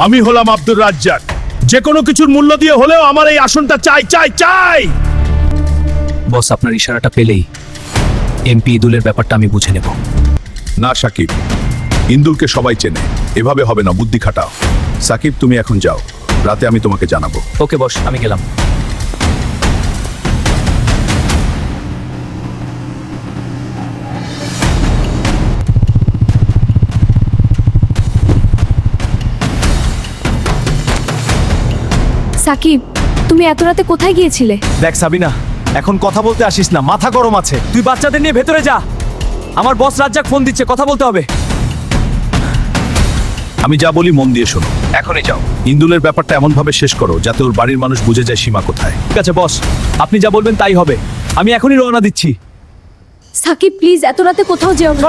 আমি হলাম আব্দুর রাজ্জাক। যে কোনো কিছুর মূল্য দিয়ে হলেও আমার এই আসনটা চাই চাই চাই! বস আপনার ইশারাটা পেলেই এমপি ইদুলের ব্যাপারটা আমি বুঝে নেব। না সাকিব। ইন্দুলকে সবাই চেনে। এভাবে হবে না বুদ্ধি খাটাও। সাকিব তুমি এখন যাও। রাতে আমি তোমাকে জানাব। ওকে বস আমি গেলাম। সাকিব তুমি এত রাতে কোথায় গিয়েছিলে? দেখ সাবিনা এখন কথা বলতে আসিস না মাথা গরম আছে। তুই বাচ্চাদের নিয়ে ভেতরে যা। আমার বস রাজ্জাক ফোন দিচ্ছে কথা বলতে হবে। আমি যা বলি মন দিয়ে শোনো। এখনই যাও। ইন্দুলের ব্যাপারটা এমন ভাবে শেষ করো যাতে ওর বাড়ির মানুষ বুঝে যায় সীমা কোথায়। ঠিক আছে বস আপনি যা বলবেন তাই হবে। আমি এখনই রওনা দিচ্ছি। সাকিব প্লিজ এত রাতে কোথাও যেও না।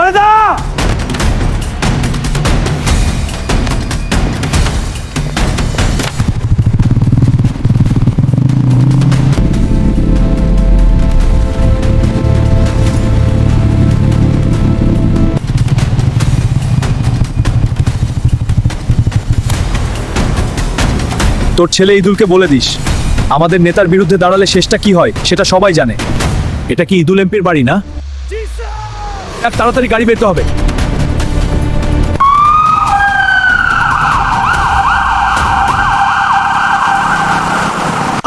তোর ছেলে ইদুলকে বলে দিস। আমাদের নেতার বিরুদ্ধে দাঁড়ালে শেষটা কি হয়, সেটা সবাই জানে। এটা কি ইদুল এমপির বাড়ি না? তাড়াতাড়ি গাড়ি বেরতে হবে।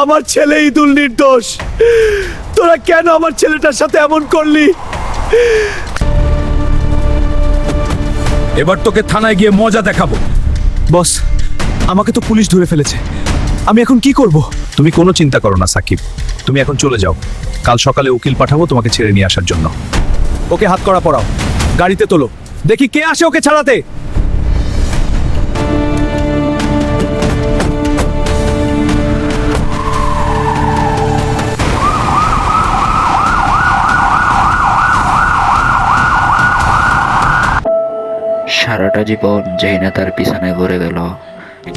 আমার ছেলে ইদুল নির্দোষ। তোরা কেন আমার ছেলেটার সাথে এমন করলি? এবার তোকে থানায় গিয়ে মজা দেখাবো। বস আমাকে তো পুলিশ ধরে ফেলেছে। আমি এখন কি করব? তুমি কোনো চিন্তা করো না সাকিব। তুমি এখন চলে যাও। কাল সকালে উকিল পাঠাবো তোমাকে ছেড়ে নিয়ে আসার জন্য। ওকে হাত করা পড়াও। গাড়িতে তোলো। দেখি কে আসে ওকে ছাড়াতে। সারাটা জীবন যেই নেতার পিছনে ঘুরে গেল।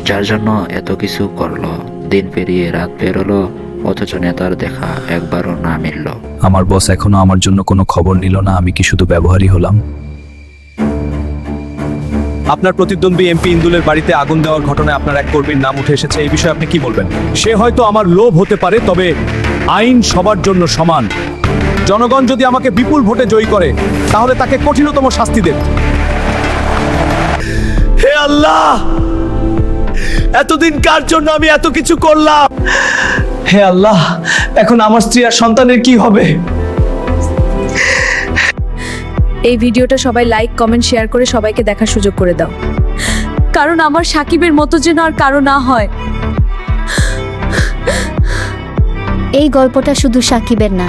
যার জন্য এত কিছু করল, দিন পেরিয়ে রাত পেরোলো, অথচ নেতার দেখা একবারও না মিলল। আমার বস এখনও আমার জন্য কোনো খবর নিল না, আমি কি শুধু ব্যবহারই হলাম? আপনার প্রতিদ্বন্দ্বী এমপি ইন্দুলের বাড়িতে আগুন দেওয়ার ঘটনায় আপনার এক কর্মীর নাম উঠে এসেছে, এই বিষয়ে আপনি কি বলবেন? সে হয়তো আমার লোভ হতে পারে, তবে আইন সবার জন্য সমান। জনগণ যদি আমাকে বিপুল ভোটে জয়ী করে, তাহলে তাকে কঠিনতম শাস্তি দেব। হে আল্লাহ! এতদিন কার জন্য আমি এত কিছু করলাম? হে আল্লাহ এখন আমার স্ত্রী আর সন্তানের কি হবে? এই ভিডিওটা সবাই লাইক কমেন্ট শেয়ার করে সবাইকে দেখার সুযোগ করে দাও। কারণ আমার সাকিবের মতো যেন আর কারও না হয়। এই গল্পটা শুধু সাকিবের না।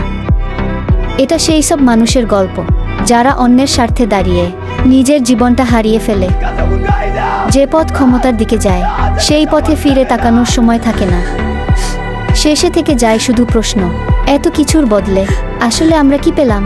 এটা সেই সব মানুষের গল্প যারা অন্যের স্বার্থে দাঁড়িয়ে নিজের জীবনটা হারিয়ে ফেলে। যে পথ ক্ষমতার দিকে যায়, সেই পথে ফিরে তাকানোর সময় থাকে না। শেষে থেকে যায় শুধু প্রশ্ন, এত কিছুর বদলে আসলে আমরা কি পেলাম?